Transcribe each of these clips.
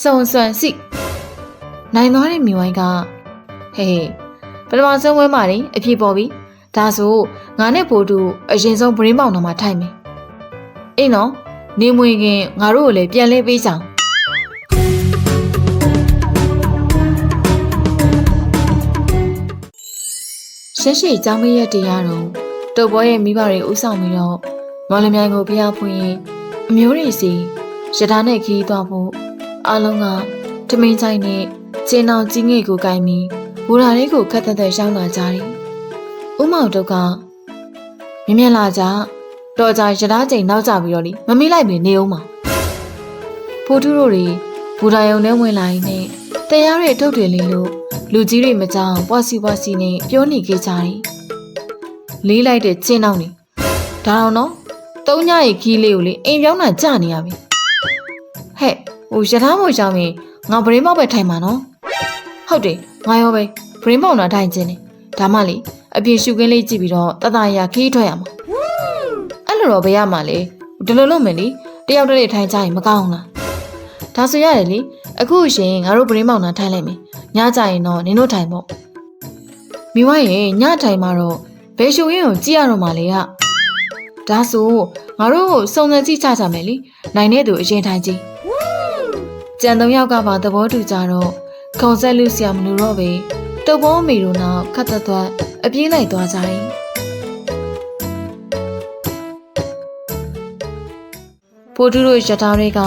စုံဆွမ်းစီနိုင်သွားတဲ့မိဝိုင်းကဟေးပထမဆုံးဝဲမာရင်အဖြစ်ပေါ်ပြီဒါဆိုငါနဲ့ဖိုးတူအရင်ဆုံးဗရင်းပေါင်တော်မှာထိုင်မယ်အေးနော်နေမွေခင်ငါတို့ကိုလည်းပြန်လဲပေးကြအောင်ရှက်ရှိအကြောင်းမရက်တရားတော့တုတ်ပွဲရဲ့မိဘတွေဥဆောင်ပြီးတော့မော်လမြိုင်ကိုဖျားဖွင့်ရင်အမျိုးတွေစီရထားနဲ့ခီးသွားဖို့ အားလုံးကထမင်းချိုင်နဲ့ကျင်းအောင်ကြီးငယ်ကိုကိုင်ပြီးဘူရာလေးကိုခက်သက်သက်ရှောင်းလာကြတယ်။ဥမောင်တို့ကမြင်မြင်လာကြတော်ကြရထားချိန်နောက်ကြပြီးတော့လीမမေးလိုက်မနေအောင်ပါ။ဖိုးထူးတို့တွေဘူရာယုံနဲ့ဝင်လာရင်နဲ့တရားရဲ့အထုပ်တွေလေးလို့လူကြီးတွေမကြောက်ပွားစီပွားစီနဲ့ပြောနေကြကြတယ်။လေးလိုက်တဲ့ကျင်းအောင်နေဒါတော့နော်သုံးညရဲ့ခီးလေးကိုလေအိမ်ပြောင်းတာကြာနေရပြီဟဲ့ ဟိုရထားမို့ရှောင်းရင်ငါဗရင်းပေါက်ပဲထိုင်မှာနော်ဟုတ်တယ်ငါရောပဲဗရင်းပေါက်တာထိုင်ခြင်းနေဒါမှလေအပြင်ရှုခင်းလေးကြည့်ပြီးတော့တတရခီးထွက်ရမှာအဲ့လိုတော့ဘယ်ရမှာလဲဒီလိုလုပ်မယ်လေတယောက်တည်းထိုင်ကြရင်မကောင်းလားဒါဆိုရတယ်လေအခုရှင်ငါတို့ဗရင်းပေါက်တာထိုင်လိုက်မယ်ညကြရင်တော့နင်တို့ထိုင်ပေါ့မိဝရဲ့ညထိုင်မှာတော့ဘယ်ရှုရင်းကိုကြည့်ရတော့မှလေကဒါဆိုငါတို့ကိုစုံစမ်းကြည့်ကြကြမယ်လीနိုင်တဲ့သူအရင်ထိုင်ကြည့် ကြံသုံးယောက်ကပါသဘောတူကြတော့ခုံဆက်လူဆရာမလို့တော့ပဲတုပ်ပေါ်အမေတို့နောက်ခတ်သက်သက်အပြေးလိုက်သွားကြတယ်ဖိုးတူတို့ရထားတွေက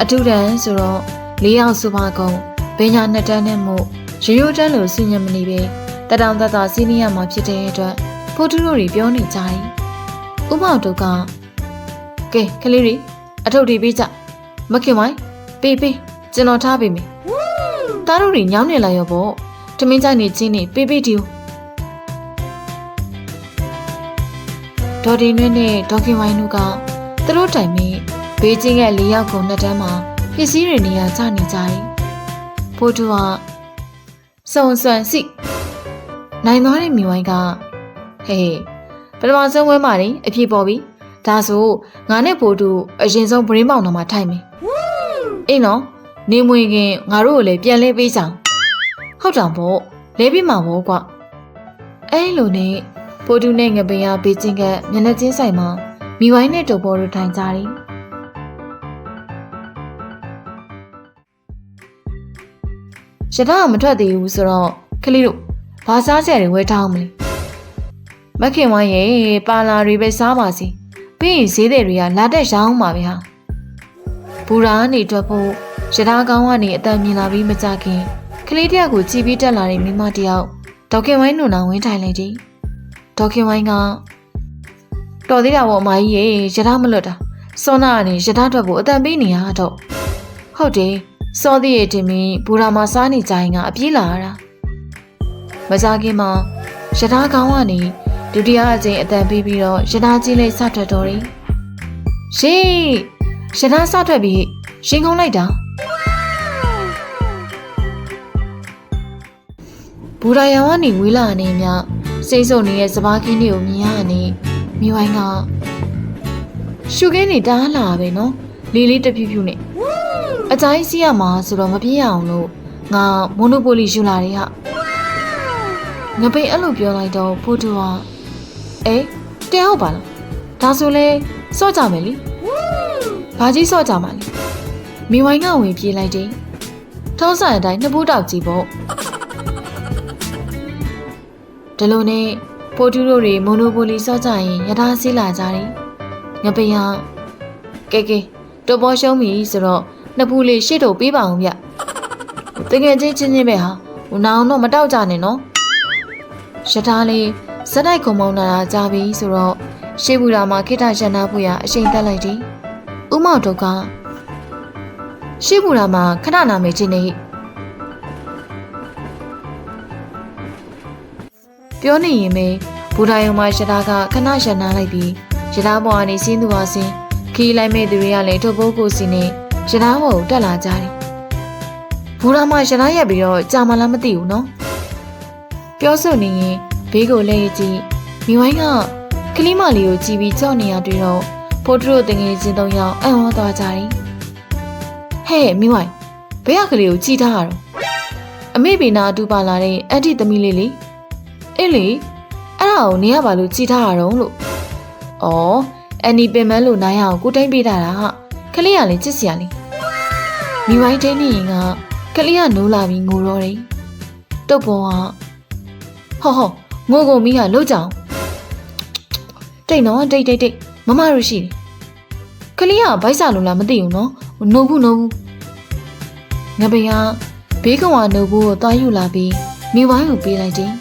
အထူးတန်းဆိုတော့၄ယောက်စုပါကုန်ဘင်းညာနှစ်တန်းနဲ့မို့ရိုးရိုးတန်းလို့စီညံမနေပဲတတောင်တတစီးနီးရမှာဖြစ်တဲ့အတွက်ဖိုးတူတို့တွေပြောနေကြတယ်ဥမောင်တို့ကကဲကလေးတွေအထုပ်တွေပေးကြမခင်ဝိုင်း ပေးပေးကျွန်တော်ထားပေးမယ်တားတို့တွေညောင်းနေလာရောပေါ့တမင်းကြိုက်နေချင်းနေပေးပေးဒီကိုဒေါ်ဒီနွဲ့နဲ့ဒေါခင်ဝိုင်းတို့ကသူတို့တိုင်မင်းဘေးချင်းရဲ့၄ယောက်ကုန်နှစ်တန်းမှာပစ္စည်းတွေနေရာချနေကြတယ်ဖိုးတူကစုံဆွမ်းစီနိုင်သွားတဲ့မိဝိုင်းကဟေးပထမဆုံးဝဲမာရင်အဖြစ်ပေါ်ပြီဒါဆိုငါနဲ့ဖိုးတူအရင်ဆုံးဗရင်းပေါင်တော်မှာထိုင်မယ် အေးနော်နေမွေခင်ငါတို့ကိုလည်းပြန်လဲပေးကြအောင်ဟုတ်တောင်ပေါ့လဲပြီးမှာပေါ့ကွာအဲ့လိုနဲ့ဖိုးတူနဲ့ငပင်ရဘေးချင်းကမျက်နှာချင်းဆိုင်မှာမိဝိုင်းနဲ့တုပ်ပေါ်တို့ထိုင်ကြတယ်ရထားကမထွက်သေးဘူးဆိုတော့ခလေးတို့ဘာစားကြတယ်ဝဲထားအောင်မလဲမခင်ဝိုင်းရဲ့ပါလာတွေပဲစားပါစီပြီးရင်ဈေးတွေကလာတက်ရောင်းပါပဲဟာ ဘူရာကနေထွက်ဖို့ရထားကောင်းကနေအတန်မြင်လာပြီးမကြခင်ကလေးတယောက်ကိုကြည်ပြီးတက်လာတဲ့မိမတယောက်ဒေါက်ခင်ဝိုင်းနုံနာဝင်းထိုင်လိုက်တယ်ဒေါက်ခင်ဝိုင်းကတော်သေးတာပေါ့အမကြီးရဲ့ရထားမလွတ်တာစောနာကနေရထားထွက်ဖို့အတန်ပေးနေရတော့ဟုတ်တယ်စောသေးရဲ့တင်မင်းဘူရာမှာစားနေကြရင်ကအပြေးလာရတာမကြခင်မှာရထားကောင်းကနေဒုတိယအကြိမ်အတန်ပြီးပြီးတော့ရထားကြီးလေးစထွက်တော်တယ်။ရှေး ရထားစထွက်ပြီးရှင်ခုံးလိုက်တာဘူရာယောင်ကနေဝေးလာနေမြစိတ်ဆုံနေတဲ့စပားခင်းတွေကိုမြင်ရနေမိဝိုင်းကရှုခင်းနေတားလာပဲနော်လေးလေးတဖြူးဖြူးနဲ့အကြိုင်းစီးရမှာဆိုတော့မပြေးရအောင်လို့ငါမိုနိုပိုလီယူလာတယ်ဟာငပိန်အဲ့လိုပြောလိုက်တော့ဖိုးတူကအေးတဲဟုတ်ပါလားဒါဆိုလဲစော့ကြမယ်လी ဘာကြီးစော့ကြမှာလဲမိဝိုင်းကဝင်ပြေးလိုက်တယ်ထုံးစံအတိုင်းနှစ်ဘူးတောက်ကြည့်ပေါ့ဒီလိုနဲ့ပိုတူတို့တွေမိုနိုပိုလီစော့ကြရင်ရထားစီးလာကြတယ်ငပိယကဲကဲတော်ပေါ်ရှုံးပြီဆိုတော့နှစ်ဘူးလေးရှေ့တော့ပေးပါအောင်ဗျတကယ်ချင်းချင်းချင်းပဲဟာဟိုနောင်တော့မတောက်ကြနဲ့နော်ရထားလေးဇက်တိုက်ခုံမောင်းလာတာကြာပြီဆိုတော့ရှေးဘူရာမှာခိတရန်နာဖို့ရအချိန်တက်လိုက်တယ်။ ဥမောင်တို့ကရှေးဘူရာမှာခဏနာမေချင်းနေပြောနေရင်ပဲဘူရာယုံမှာရတာကခဏရန်နာလိုက်ပြီးရတာပေါ်ကနေစင်းသူပါစင်းခီးလိုက်မဲ့သူတွေကလည်းထုတ်ပုတ်ကိုစီနဲ့ရတာပေါ်ကိုတက်လာကြတယ်။ဘူရာမှာရတာရက်ပြီးတော့ကြာမလားမသိဘူးနော်။ပြောဆိုနေရင်ဘေးကိုလဲကြည့်မိဝိုင်းကကလေးမလေးကိုကြည့်ပြီးကြောက်နေရတွေ့တော့ ဖိုးထရိုတငယ်ချင်းသုံးယောက်အံ့ဩသွားကြတယ်ဟဲ့မိဝိုင်းဘယ်ကကလေးကိုကြည်ထားရတော့အမေဘေနာအတူပါလာတဲ့အန်တီသမီးလေးလေအေးလေအဲ့ဒါကိုနေရပါလို့ကြည်ထားရတော့လို့ဩအန်နီပင်မလို့နိုင်အောင်ကိုတိုင်းပေးတာဟာကလေးကလည်းချစ်စရာလေမိဝိုင်းတင်းနေရင်ကကလေးကနိုးလာပြီးငိုတော့တယ်တုတ်ပေါ်ကဟောဟောငိုကုန်မိကလှုပ်ကြအောင်တိတ်နော်တိတ်တိတ်တိတ် မမတို့ရှိတယ်ကလေးကဗိုက်စာလို့လားမသိဘူးနော်နိုးဘူးနိုးဘူးငပိကဘေးကောင်ကနိုးဘူးကိုသွားယူလာပြီးမိဝိုင်းကိုပေးလိုက်တယ်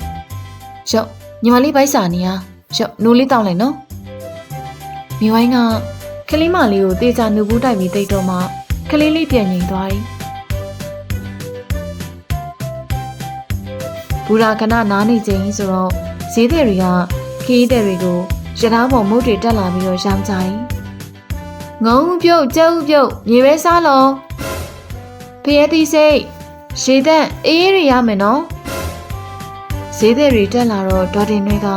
ရော့ညီမလေးဗိုက်စာနေရရော့နိုးလေးတောင်းလိုက်နော်မိဝိုင်းကကလေးမလေးကိုတေချာနိုးဘူးတိုက်ပြီးတိတ်တော့မှကလေးလေးပြန်ငြိမ်သွားတယ်ဘူရာခဏနားနေချိန်ဆိုတော့ဈေးသည်တွေကခီးသည်တွေကို ရထားပေါ်မုတ်တွေတက်လာပြီးတော့ရောင်းကြတယ်ငုံပြုတ်ကျုပ်ပြုတ်မြေပဲစားလုံးဖျဲသီးစိတ်ရှည်သက်အေးအေးရရမယ်နော်ဈေးသည်တွေတက်လာတော့ဒေါ်တင်တွေက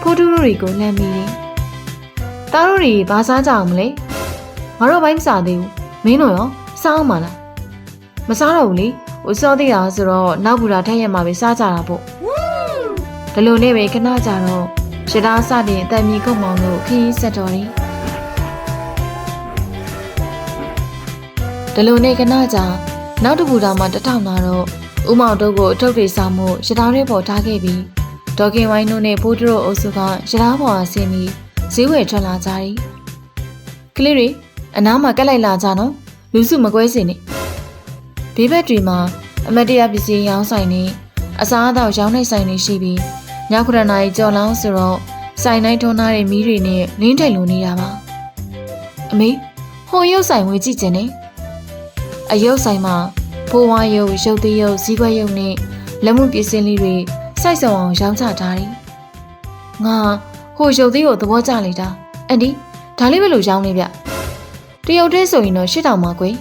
ဖိုးတူးတို့တွေကိုလှမ်းမိတယ်တားတို့တွေဘာစားကြအောင်မလဲငါတို့ဘိုင်းမစားသေးဘူးမင်းတို့ရောစားအောင်မလားမစားတော့ဘူးလေဟိုစောသေးတာဆိုတော့နောက်ဘူတာထက်ရမှာပဲစားကြတာပေါ့ဒီလိုနဲ့ပဲခဏကြာတော့ ရထားစတင်အတန်မြေကုတ်မောင်တို့ခရီးဆက်တော်တယ်ဒီလိုနဲ့ခဏကြာနောက်တစ်ဘူတာမှာတထောင်လာတော့ဥမောင်တို့ကိုအထုပ်တွေစားမှုရထားတွေပေါ်ထားခဲ့ပြီးဒေါကင်ဝိုင်းတို့နဲ့ဖိုးတို့အုပ်စုကရထားပေါ်အဆင်းပြီးဈေးဝယ်ထွက်လာကြတယ်ကလေးတွေအနားမှာကက်လိုက်လာကြနော်လူစုမကွဲစင်နဲ့ဘေးဘက်တွေမှာအမတ်တရပစ္စည်းရောင်းဆိုင်နေအစားအသောက်ရောင်းနေဆိုင်နေရှိပြီး ညခရနာရီကြော်လောင်းဆိုတော့ဆိုင်တိုင်းထွန်းထားတဲ့မီးတွေနဲ့လင်းထိုင်လိုနေတာပါအမေဟိုရုပ်ဆိုင်ဝင်ကြည့်ခြင်းနဲ့အယုတ်ဆိုင်မှာဖိုးဝါရုပ်ရုပ်သေးရုပ်ဇီးခွက်ရုပ်နဲ့လက်မှုပစ္စည်းလေးတွေစိုက်စုံအောင်ရောင်းချထားတယ်ငါဟိုရုပ်သေးကိုသဘောကျလိုက်တာအန်ဒီဒါလေးပဲလို့ရောင်းနေဗျတရုတ်တည်းဆိုရင်တော့ရှစ်တောင်ပါကွယ်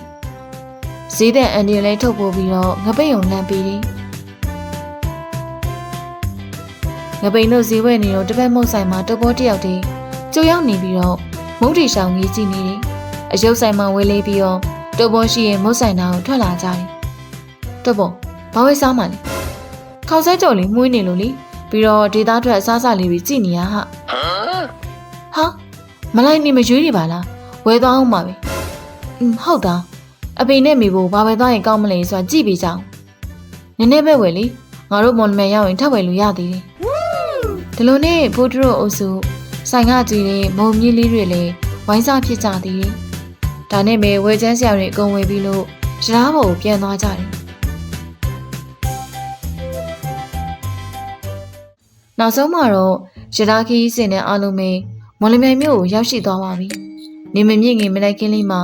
ဈေးတဲ့အန်ဒီလည်းထုတ်ပို့ပြီးတော့ငပိတ်ုံလမ်းပြီးတယ် ငပိန်တို့ဈေးဝယ်နေတော့တစ်ဖက်မုတ်ဆိုင်မှာတဘောတယောက်တည်းကြိုရောက်နေပြီးတော့မုတ်တီရှောင်ကြီးကြည့်နေတယ်အယုတ်ဆိုင်မှာဝယ်လေးပြီးတော့တဘောရှိရင်မုတ်ဆိုင်သားကိုထွက်လာကြတယ်တဘောဘာဝဲစားမှလဲခေါက်ဆဲကြော်လေးမှုေးနေလို့လေပြီးတော့ဒေတာထွက်အစားအစာလေးတွေကြည့်နေရဟာဟာမလိုက်နေမရွေးနေပါလားဝယ်သွားအောင်ပါပဲอืมဟုတ်တာအဖေနဲ့မိဖို့ဘာပဲသွားရင်ကောင်းမလဲဆိုတာကြည့်ပေးကြအောင်နည်းနည်းပဲဝယ်လေငါတို့မွန်မယ်ရောက်ရင်ထပ်ဝယ်လို့ရသေးတယ် ဒီလိုနဲ့ဖိုးဒရိုအုပ်စုဆိုင်ကကြည့်တဲ့မုံမြင့်လေးတွေလည်းဝိုင်းစားဖြစ်ကြသေးတယ်ဒါနဲ့ပဲဝယ်ချမ်းဆရာတွေအကုန်ဝယ်ပြီးလို့ရထားပေါ်ကိုပြန်သွားကြတယ်နောက်ဆုံးမှာတော့ရထားခီးစင်တဲ့အားလုံးပဲမော်လမြိုင်မြို့ကိုရောက်ရှိသွားပါပြီနေမမြင့်ငင်မလိုက်ခင်းလေးမှာ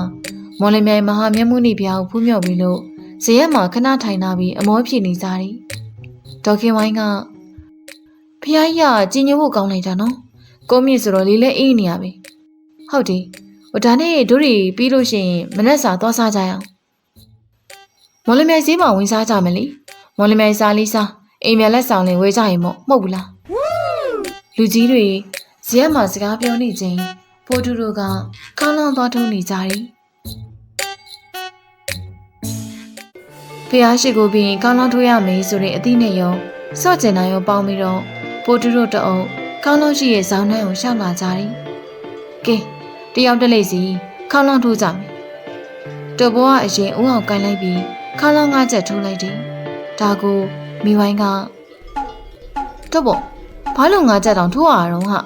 မော်လမြိုင်မဟာမြတ်မှုနိဗျာကိုဖူးမြော်ပြီးလို့ဇရက်မှာခဏထိုင်လာပြီးအမောဖြစ်နေကြတယ်ဒေါခင်ဝိုင်းက ဖះကြီးကကြီးညိုဖို့ကောင်းလိုက်တာနော်ကိုမြင့်ဆိုတော့လေးလဲအေးနေရပဲဟုတ်တယ်ဟိုဒါနဲ့တို့တွေပြီးလို့ရှိရင်မနက်စာသွားစားကြရအောင်မော်လမြိုင်ဈေးမှာဝင်စားကြမယ်လေမော်လမြိုင်စားလေးစားအိမ်မြန်လက်ဆောင်လေးဝယ်ကြရင်မို့မဟုတ်ဘူးလားလူကြီးတွေဇရက်မှာစကားပြောနေချိန်ဖိုးတူတို့ကကောင်းလောင်းသွားထုံးနေကြတယ်ဖះရှိကိုပြီးရင်ကောင်းလောင်းထိုးရမယ်ဆိုတဲ့အသည့်နဲ့ရောစော့ကျင်နိုင်ရောပေါင်းပြီးတော့ ဖိုးတူတို့တအုပ်ကောင်းလောင်းရှိရဲ့ဇောင်းနှံကိုရှောက်လာကြတယ်ကဲတယောက်တက်လိုက်စီခေါင်းလောင်းထိုးကြမယ်တဘောကအရင်ဦးအောင်ကန်လိုက်ပြီးခေါင်းလောင်းငါးချက်ထိုးလိုက်တယ်ဒါကိုမိဝိုင်းကတော့ဘောဘာလို့ငါးချက်တောင်ထိုးရအောင်ဟာ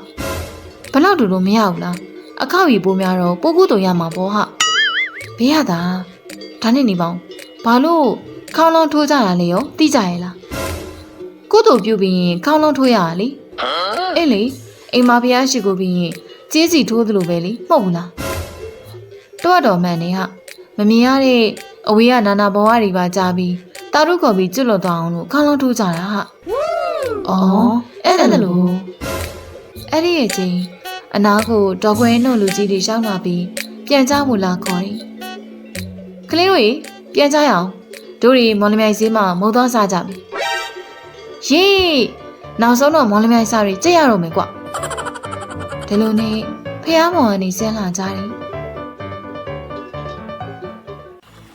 ဘလောက်တူလို့မရဘူးလားအခောက်ရီပိုးများတော့ပိုးကူးတူရမှာပေါ့ဟာဘေးရတာဒါနဲ့နေပေါင်းဘာလို့ခေါင်းလောင်းထိုးကြတာလေရောသိကြရဲ့လား ကုသိုလ်ပြုပြီးရင်ခေါင်းလောင်းထိုးရတာလေအေးလေအိမ်မဖျားရှိကိုပြီးရင်ကျေးစီထိုးသလိုပဲလေမဟုတ်ဘူးလားတော့တော်မှန်နေဟာမမြင်ရတဲ့အဝေးကနာနာဘဝတွေပါကြားပြီးတာရုခေါ်ပြီးကျွတ်လွတ်သွားအောင်လို့ခေါင်းလောင်းထိုးကြတာဟာအော်အဲ့ဒါလို့အဲ့ဒီရဲ့ချင်းအနာကိုဒေါ်ခွဲနှုတ်လူကြီးတွေရောက်လာပြီးပြန်ကြမှုလာခေါ်တယ်ကလေးတို့ရေပြန်ကြရအောင်တို့တွေမော်လမြိုင်ဈေးမှာမုံသွားစားကြပြီ ယေးနောက်ဆုံးတော့မော်လမြိုင်စားတွေကြက်ရတော့မယ်ကွဒီလိုနဲ့ဖះမော်ကနေဆင်းလာကြတယ်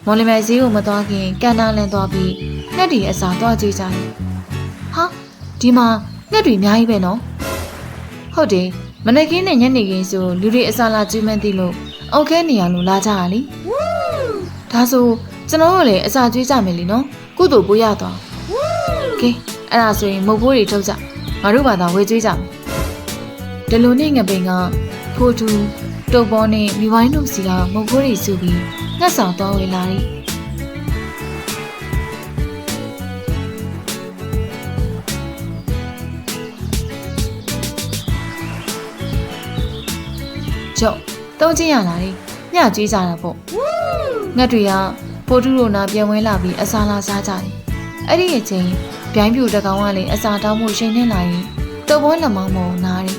မော်လမြိုင်ဈေးကိုမသွားခင်ကန်နာလန်သွားပြီးငှက်တွေအစာသွားကြည့်ကြတယ်ဟာဒီမှာငှက်တွေအများကြီးပဲနော်ဟုတ်တယ်မနေ့ကင်းနဲ့ညနေခင်းဆိုလူတွေအစာလာကျွေးမှန်းသိလို့အောက်ခဲနေရလို့လာကြတာလीဒါဆိုကျွန်တော်တို့လည်းအစာကျွေးကြမယ်လीနော်ကုသိုလ်ပိုးရသွား ကဲအဲ့ဒါဆိုရင်မုတ်ဖိုးတွေထုတ်ကြငါတို့ဘာသာဝေကျွေးကြမယ်ဒီလိုနဲ့ငပိန်ကဖိုတူတုပ်ပေါ်နဲ့မိဝိုင်းတို့စီကမုတ်ဖိုးတွေစုပြီးငှက်ဆောင်သွားဝေလာတယ်ကျော်တုံးချင်းရလာတယ်ညကျွေးကြတာပေါ့ငှက်တွေကဖိုတူတို့နာပြန်ဝင်လာပြီးအစာလာစားကြတယ်အဲ့ဒီအချိန် ပြိုင်းပြူတကောင်ကလည်းအစာတောင်းမှုရှိန်နေလာရင်တုပ်ပေါ်လက်မောင်းမောနားတယ်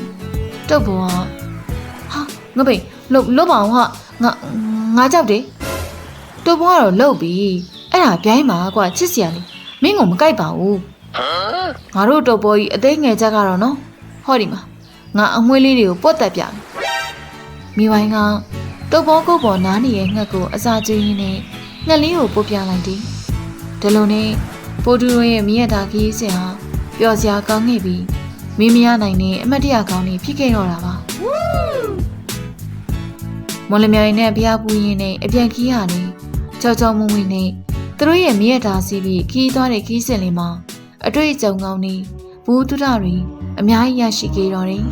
တုပ်ပေါ်ကဟာငပိန်လုတ်လုတ်ပါအောင်ဟာငါငါကြောက်တယ်တုပ်ပေါ်ကတော့လုတ်ပြီအဲ့ဒါပြိုင်းပါကွာချစ်စရာလေမင်းကမကြိုက်ပါဘူးငါတို့တုပ်ပေါ်ကြီးအသေးငယ်ချက်ကတော့နော်ဟောဒီမှာငါအမွှေးလေးတွေကိုပုတ်တက်ပြမယ်မိဝိုင်းကတုပ်ပေါ်ကိုပေါ်နားနေရဲ့ငှက်ကိုအစာကျွေးရင်းနဲ့ငှက်လေးကိုပုတ်ပြလိုက်တယ်ဒီလိုနဲ့ ပိုတူရိုရဲ့မြည့်ရတာကြီးစင်ဟာပျော်စရာကောင်းခဲ့ပြီးမင်းမရနိုင်တဲ့အမတ်တရကောင်းနေဖြစ်ခဲ့တော့တာပါမော်လမြိုင်နဲ့ဘုရားပူရင်နဲ့အပြန်ခီးဟာနေကြောက်ကြောက်မွံ့မွေ့နဲ့သူတို့ရဲ့မြည့်ရတာစီးပြီးခီးသွားတဲ့ခီးစင်လေးမှာအတွေ့အကြုံကောင်းနေဘူးတုဒတွေအများကြီးရရှိခဲ့တော်တယ်